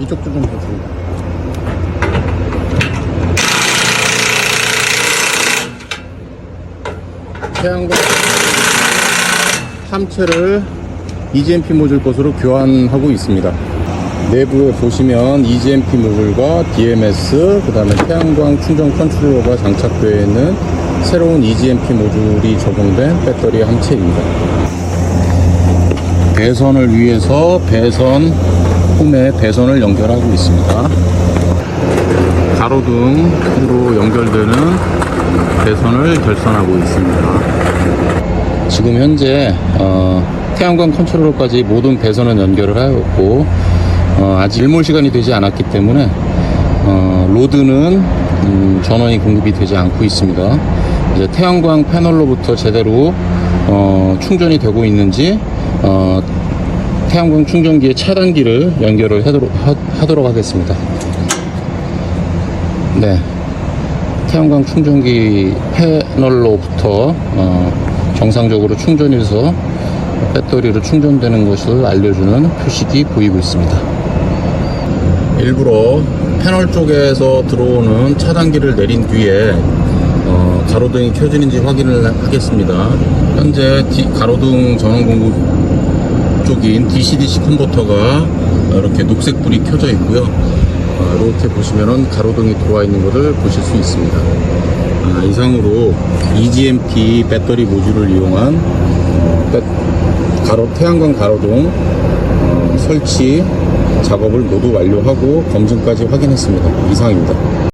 이쪽도 좀 보세요. 태양광 함체를 EGMP 모듈 것으로 교환하고 있습니다. 내부에 보시면 EGMP 모듈과 DMS, 그 다음에 태양광 충전 컨트롤러가 장착되어 있는 새로운 EGMP 모듈이 적용된 배터리 함체입니다. 배선을 위해서 배선, 홈에 배선을 연결하고 있습니다. 가로등으로 연결되는 배선을 결선하고 있습니다. 지금 현재 어, 태양광 컨트롤러까지 모든 배선은 연결을 하였고 어, 아직 일몰 시간이 되지 않았기 때문에 어, 로드는 음, 전원이 공급이 되지 않고 있습니다. 이제 태양광 패널로부터 제대로 어, 충전이 되고 있는지 어, 태양광 충전기의 차단기를 연결을 하도록, 하, 하도록 하겠습니다. 네. 태양광 충전기 패널로부터 어, 정상적으로 충전이 돼서 배터리로 충전되는 것을 알려주는 표식이 보이고 있습니다. 일부러 패널 쪽에서 들어오는 차단기를 내린 뒤에 어, 가로등이 켜지는지 확인을 하겠습니다. 현재 디- 가로등 전원 공급 쪽인 DC-DC 컨버터가 이렇게 녹색 불이 켜져 있고요. 어, 이렇게 보시면은 가로등이 들어와 있는 것을 보실 수 있습니다. 아, 이상으로 EGMP 배터리 모듈을 이용한 가로 태양광 가로등 어, 설치 작업을 모두 완료하고 검증까지 확인했습니다. 이상입니다.